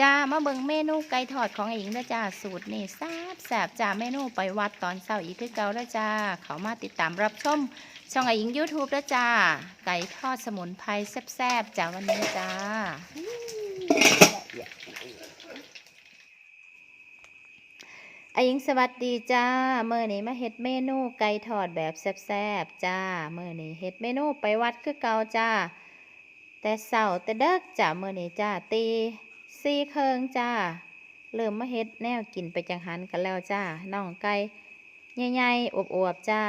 จ้ามาเบิ่งเมนูไก่ทอดของอิงเด้อจ้าสูตรนี่แซ่บแซ่บจ้าเมนูไปวัดตอนเช้าอีกคือเก่าแล้วจ้าเขามาติดตามรับชมช่องอิง YouTube แล้วจ้า ไก่ทอดสมุนไพรแซ่บๆจ้าวันนี้จ้าอายิงสวัสดีจ้าเมื่อนี้มาเฮ็ดเมนูไก่ทอดแบบแซ่บๆจ้าเมื่อนี้เฮ็ดเมนูไปวัดคือเก่าจ้า แต่เสาแต่เด็กจ้าเมื่อนี้จ้าตี สี่เคิงจ้า เริ่มมาเฮ็ดแนวกินไปจังหันกันแล้วจ้าน้องไก่ใหญ่ๆอวบๆจ้า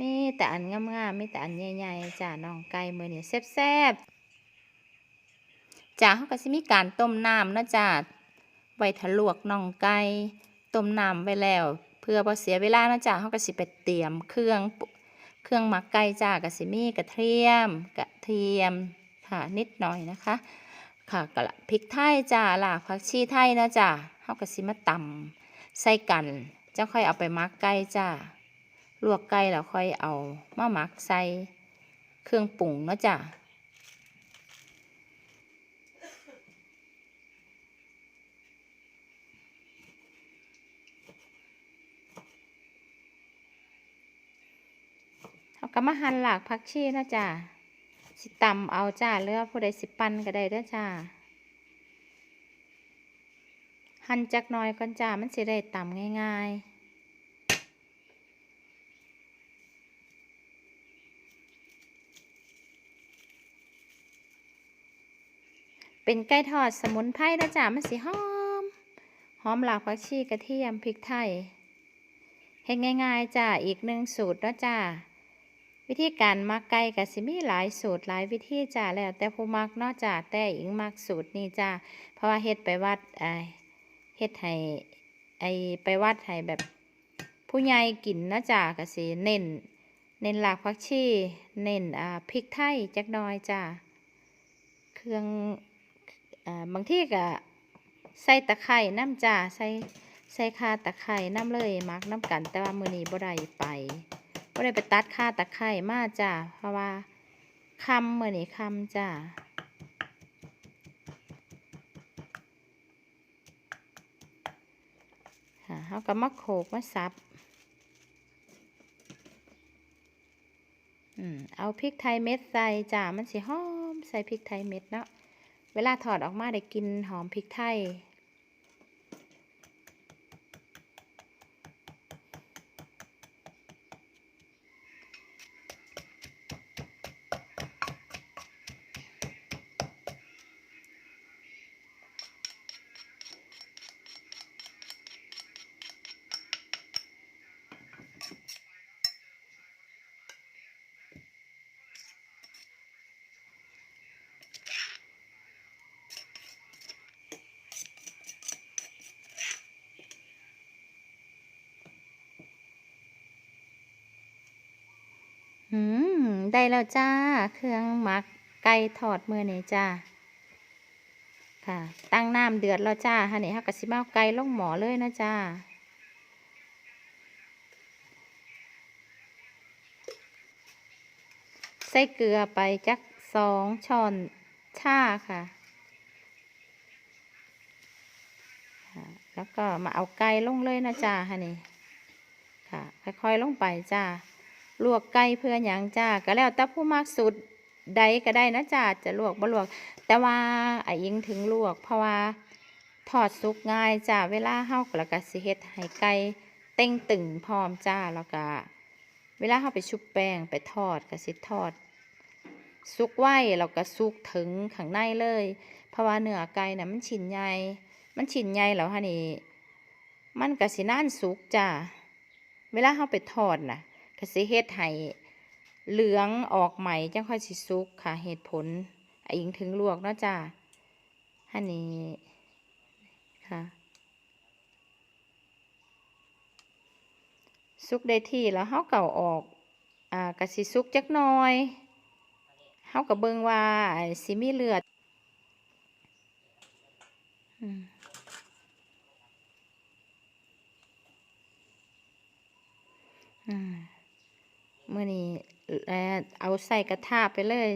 มีแต่อันงามๆมีแต่อันใหญ่ๆจ้าน้องไก่เมื่อนี้แซ่บๆจ้าเขาก็สิมีการต้มน้ำนะจ้าไว้ทะลวกน่องไก่ต้มน้ำไว้แล้ว เพื่อบ่เสียเวลานะจ๊ะเขาก็สิไปเตรียมเครื่องเครื่องหมักไก่จ้าก็สิมีกระเทียม กระเทียม ค่ะ นิดหน่อยนะคะ ค่ะกระพริกไทยจ้าหลากผักชีไทยนะจ้าเข้าก็สิมาตำใส่กันจะค่อยเอาไปมักไก่จ้าลวกไก่แล้วค่อยเอามาหมักใส่เครื่องปรุงนะจ้าเขาก็มาหั่นหลากผักชีนะจ้า สิตำเอาจ้าเลือกผู้ใดสิปันก็ได้เด้อจ้า หั่นจักหน่อยก่อนจ้ามันสิได้ตำง่ายๆเป็นไก่ทอดสมุนไพรนะจ้ามันสิหอม หอมหลากผักชีกระเทียมพริกไทยเฮ็ดง่าย ๆจ้าอีกหนึ่งสูตรนะจ้า วิธีการมักไก่ก็สิมีหลายสูตรหลายวิธีจ้าแล้ว แต่ผู้มักนาะจ้าแต่อิงมักสูตรนี้จ้าเพราะว่าเฮ็ดไปวัดไอเฮ็ดให้ไอไปวัดให้แบบ ผู้ใหญ่กินนะจ้าก็สิเน้นเน้นหลากผักชีเน้นอ่าพริกไทยจักหน่อยจ้าเครื่องอ่าบางที่ก็ใส่ตะไคร่น้ำจ้าใส่ใส่ข่าตะไคร่น้ำเลยมักน้ำกัน แต่ว่ามือนี้บ่ได้ไป ก็ได้ไปตัดค่าตะไคร่มาจ้าเพราะว่าคำเหมือนี้คำจ้าค่ะเขาก็มาโขกมาซับอืมเอาพริกไทยเม็ดใส่จ้ามันสิหอมใส่พริกไทยเม็ดเนาะเวลาถอดออกมาได้กินหอมพริกไทย อืม ได้แล้วจ้า เครื่องหมักไก่ทอดมือนี่จ้า ค่ะ ตั้งน้ำเดือดแล้วจ้าฮะนี่ฮะกกะสิมาเอาไก่ลงหมอเลยนะจ้าใส่เกลือไปจักสองช้อนชาค่ะค่ะแล้วก็มาเอาไก่ลงเลยนะจ้าฮะนี่ค่ะ ค่อยๆลงไปจ้า ลวกไก่เพื่อหยังจ้าก็แล้วแต่ผู้มักสูตรใดก็ได้นะจ้าจะลวกบ่ลวก แต่ว่าไอ้ยิงถึงลวก เพราะว่าทอดสุกง่ายจ้าเวลาเฮาแล้วก็สิเฮ็ดให้ไก่เต้งตึงพร้อมจ้าแล้วก็เวลาเฮาไปชุบแป้งไปทอดก็สิทอดสุกไว้แล้วก็สุกถึงข้างในเลย เพราะว่าเนื้อไก่น่ะมันชิ้นใหญ่มันชิ้นใหญ่แล้วฮะนี่มันก็สินานสุกจ้าเวลาเฮาไปทอดน่ะ ก็สิเฮ็ดให้เหลืองออกใหม่จังค่อยสิสุกค่ะเหตุผลอิงถึงลวกเนาะจ้าฮันนี้ค่ะ สุกได้ที่แล้วเฮาเก่าออกอ่ากะสิสุกจักหน่อยเฮาก็เบิ่งว่าสิมีเลือดอืมอืม มื่อนี้เอ่อเอา ใส่กระทะไปเลย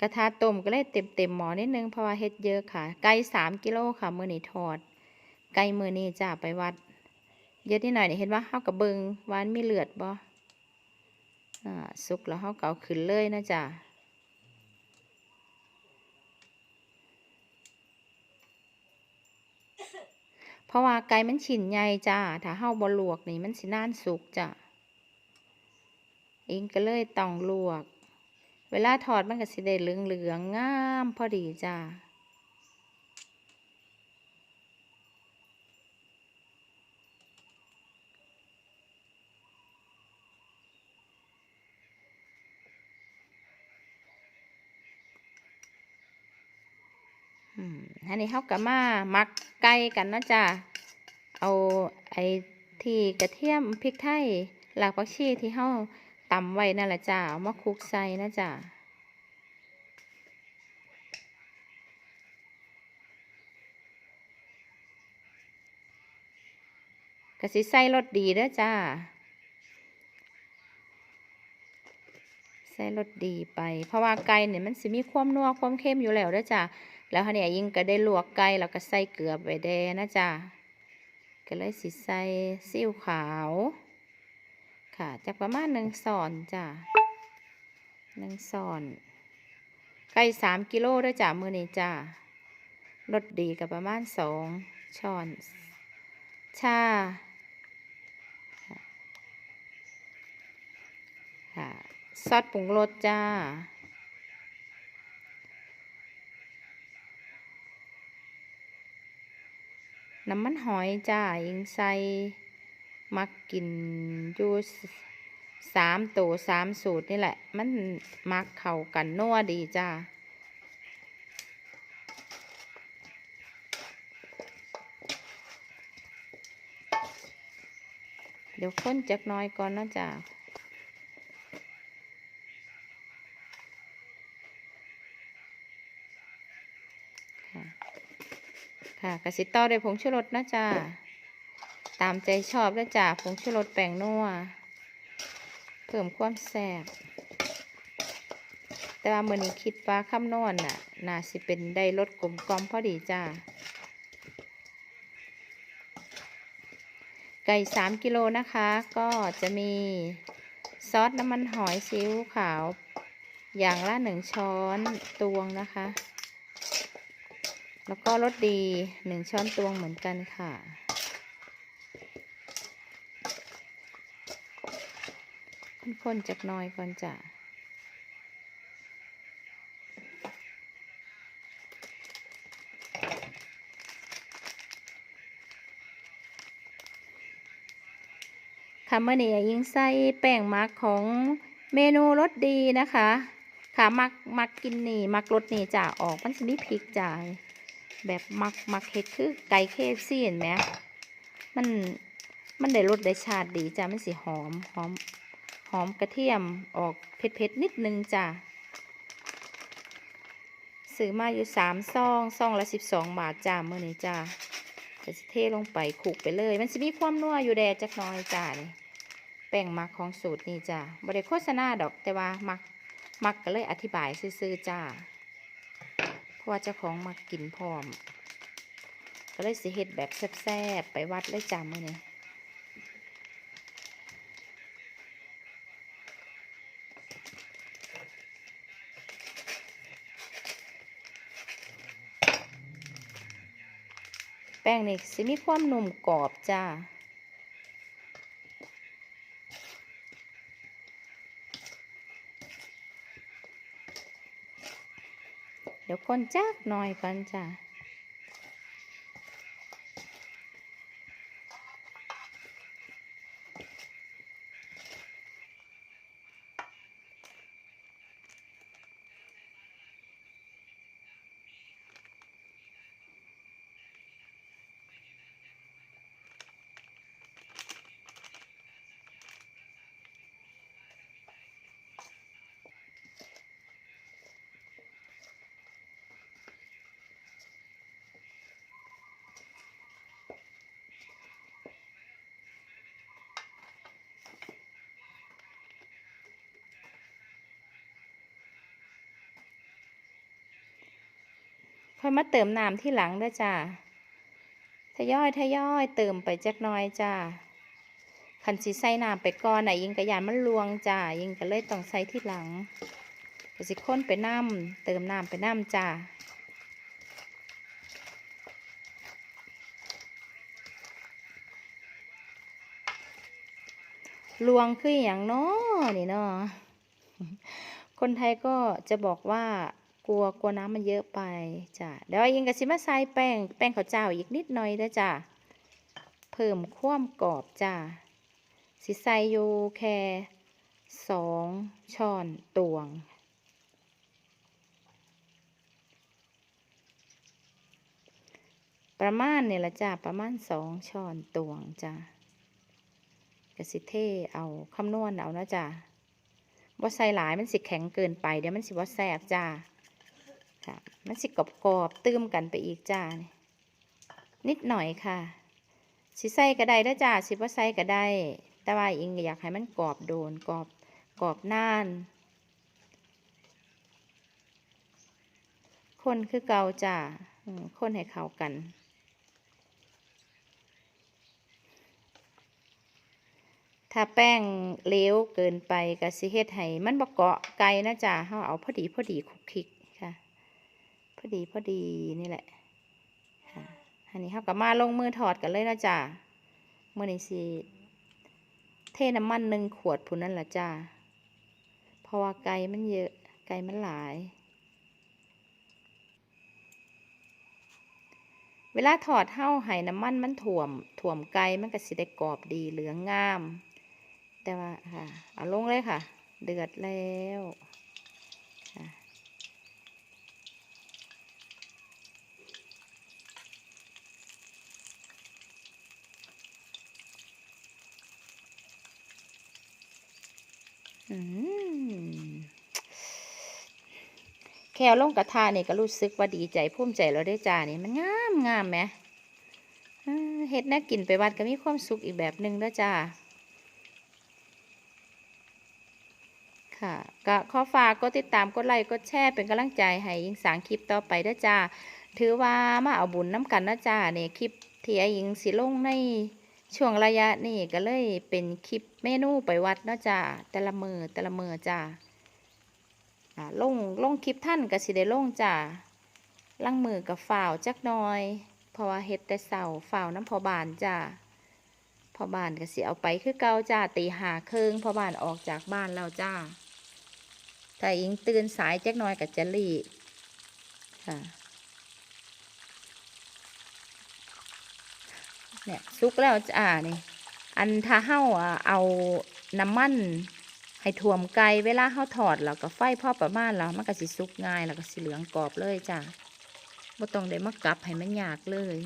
กระทะต้มก็เลยเต็มเต็มๆหม้อนิดนึงเพราะว่าเฮ็ดเยอะค่ะ ไก่สามกิโลค่ะมือนี้ทอด ไก่มือนี้จ้าไปวัด เยอะนิดหน่อยเห็นว่าเฮากับเบิงวานมีเลือดบ่อ่าสุกแล้วเฮาก็เอาขึ้นเลยนะจ้าเพราะว่าไก่มันชิ้นใหญ่จ้า ถ้าเฮาบ่ลวกนี่มันสินานสุกจ้าเองก็เลยต้องลวก เวลาทอดมันก็สิได้เหลืองๆงงามพอดีจ้าอันนี้เขาก็มามักไก่กันนะจ้ะเอาไอ้ที่กระเทียมพริกไทยหลากผักชีที่เขา ตำไว้นั่นแหละจ้ะเอามาคลุกใส่นะจ้ะกะสิใส่รสดีเด้อจ้า ใส่รสดีไป เพราะว่าไก่เนี่ยมันสิมีความนัวความเค็มอยู่แล้วเด้อจ้า แล้วเนี่ยยิ่งก็ได้ลวกไก่แล้วก็ใส่เกลือไปแดนะจ้า ก็เลยสิใส่ซีอิ๊วขาว ค่ะจากประมาณหนึ่งสอนจ้าหนึ่งสอนไก่สามกิโลด้วยจ้ามือนี้จ้ารสดีกับประมาณสองช้อนชาค่ะซอสปรุงรสจ้า น้ำมันหอยจ้ายิงใส่ มักกินอยู่สามตัวสามสูตรนี่แหละ มันมักเข้ากันนัวดีจ้าเดี๋ยวค้นจักน้อยก่อนนะจ้าค่ะค่ะสิต่อด้วยผงชูรสนะจ๊ะ ตามใจชอบนะจ๊ะผงชูรสแป้งนัวเพิ่มความแซ่บแต่ว่าเมื่อนี้คิดว่าคำนวณน่ะน่าสิเป็นได้รสกลมกล่อมพอดีจ้าไก่สามกิโลนะคะ ก็จะมีซอสน้ำมันหอยซีอิ๊วขาว อย่างละหนึ่งช้อนตวงนะคะ แล้วก็รสดีหนึ่งช้อนตวงเหมือนกันค่ะ คนจากหน้อยก่อนจ้ะค่ะเมื่อนี้ยิงใส่แป้งมักของเมนูรสดีนะคะ ค่ะมักมักกินนี่มักรสนี่จ้ะออกมันจะมีพริกจ้ะแบบมักมักเห็ดคือไก่เคฟซีเห็นไหมมันมันได้รสได้ชาติดีจ้ะมันสิหอมหอม อมกระเทียมออกเผ็ดๆนิดนึงจ้ะซื้อมาอยู่สามซองซองละสิบสองบาทจ้าเมื่อนี้จ้าจะเทลงไปขูกไปเลย มันจะมีความนัวอยู่แดจักน้อยจ้านี่แป้งมักของสูตรนี่จ้าบริโฆษณาดอกแต่ว่ามักมักก็เลยอธิบายซื่อๆจ้าเพราะว่าเจ้าของมักกินพร้อม ก็เลยสิเฮ็ดแบบแซ่บๆไปวัดเลยจ้ามื้อนี้ แป้งนี่สิมีความนุ่มกรอบจ้า เดี๋ยวคนจักหน่อยกันจ้า ค่อยมาเติมน้ำที่หลังเด้อจ้าทยอยทยอยเติมไปจักน้อยจ้าคันสิใส่น้ำไปก่อนน่ะยิงกระยานมันลวงจ้ายิงก็เลยต้องใส่ที่หลังก็สิค้นไปน้ำเติมน้ำไปน้ำจ้าลวงคืออย่างนาะนี่เนาะคนไทยก็จะบอกว่า กลัวกลัวน้ำมันเยอะไปจ้ะเดี๋ยวยิงกับซิมาใส่แป้งแป้งข้าวเจ้าอีกนิดหน่อยเด้อจ้ะเพิ่มความกรอบจ้ะสิใส่อยู่แค่สองช้อนตวงประมาณเนี่ยละจ้ะประมาณสองช้อนตวงจ้ะกสิเทเอาคำนวณเอานะจ้าว่าใส่หลายมันสิแข็งเกินไปเดี๋ยวมันสิว่าแสบจ้า ค่ะ มันสิกรอบกรอบตื้มกันไปอีกจ้านี่นิดหน่อยค่ะ สิใส่ก็ได้นะจ้าสิว่าใส่ก็ได้ แต่ว่าอิงอยากให้มันกรอบโดนกรอบกรอบน่าน คนคือเกาจ้าคนให้เข้ากันถ้าแป้งเลวเกินไปก็สิเฮ็ดให้มันบ่เกาะไก่นะจ๊ะเฮาเอาพอดีพอดีคลุกคลิก อดีพอดีนี่แหละค่ะอันนี้เฮาก็มาลงมือถอดกันเลยนะจ๊ะมื้อนี้สิเทน้ำมันหนึ่งขวดพุนนั่นแหละจ้าเพราะว่าไก่มันเยอะไก่มันหลาย เวลาถอดเห่าให้น้ำมันมันถ่วมถ่วมไก่มันก็สิได้กรอบดีเหลืองงาม แต่ว่าค่ะเอาลงเลยค่ะ เดือดแล้วค่ะอืม แค่ลงกระทะนี่ก็รู้สึกว่าดีใจภูมิใจแล้วได้จ้านี่มันงามงามไหมเฮ็ดน่กินไปวัดก็มีความสุขอีกแบบหนึ่งเด้อจ้าค่ะก็ขอฝากกดติดตามกดไลค์กดแชร์เป็นกำลังใจให้ยิงสางคลิปต่อไปด้จ้าถือว่ามาเอาบุญน้ำกันนะจ้าเนี่ยคลิปที่ไอ้หญิงสิลงใน ช่วงระยะนี่ก็เลยเป็นคลิปเมนูไปวัดเนาะจ้าแต่ละมือแต่ละมือจ้าอ่าลงลงคลิปท่านก็สิได้ลงจ้าลังมือกับฝ่าวจักหน่อย เพราะว่าเฮ็ดแต่เสาฝ่าวน้ำพอบานจ้าพอบานก็สิเอาไปคือเก่าจ้าตีหาเครึ่งพอบานออกจากบ้านแล้วจ้าถ้าอิงตื่นสายจักหน้อยกับจะรีค่ะ เนี่ยซุกแล้วจ้านี่ อันถ้าเฮาอะเอาน้ำมันให้ท่วมไก่เวลาเฮาถอดแล้วก็ไฟพอประมาณแล้วมันก็สิซุกง่ายแล้วก็สิเหลืองกรอบเลยจ้าบ่ต้องได้มากลับให้มันยากเลย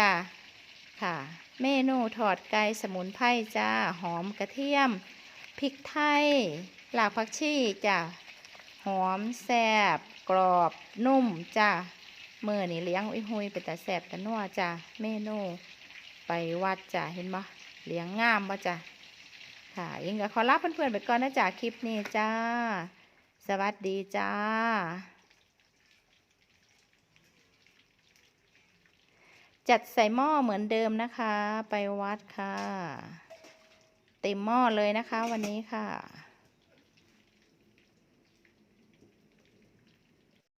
จ้าค่ะ เมนูถอดไก่สมุนไพรจ้า หอมกระเทียม พริกไทย หลากผักชีจ้า หอมแซบกรอบนุ่มจ้าเมื่อนี่เลี้ยงอุ้ยหุยเป็นแต่แซบแต่นัวจ้าเมนูไปวัดจ้าเห็นบ่เลี้ยงงามบ่จ้าค่ะยังก็ขอลาเพื่อนๆไปก่อนนะจ้าคลิปนี้จ้า สวัสดีจ้า จัดใส่หม้อเหมือนเดิมนะคะ ไปวัดค่ะ เต็มหม้อเลยนะคะวันนี้ค่ะ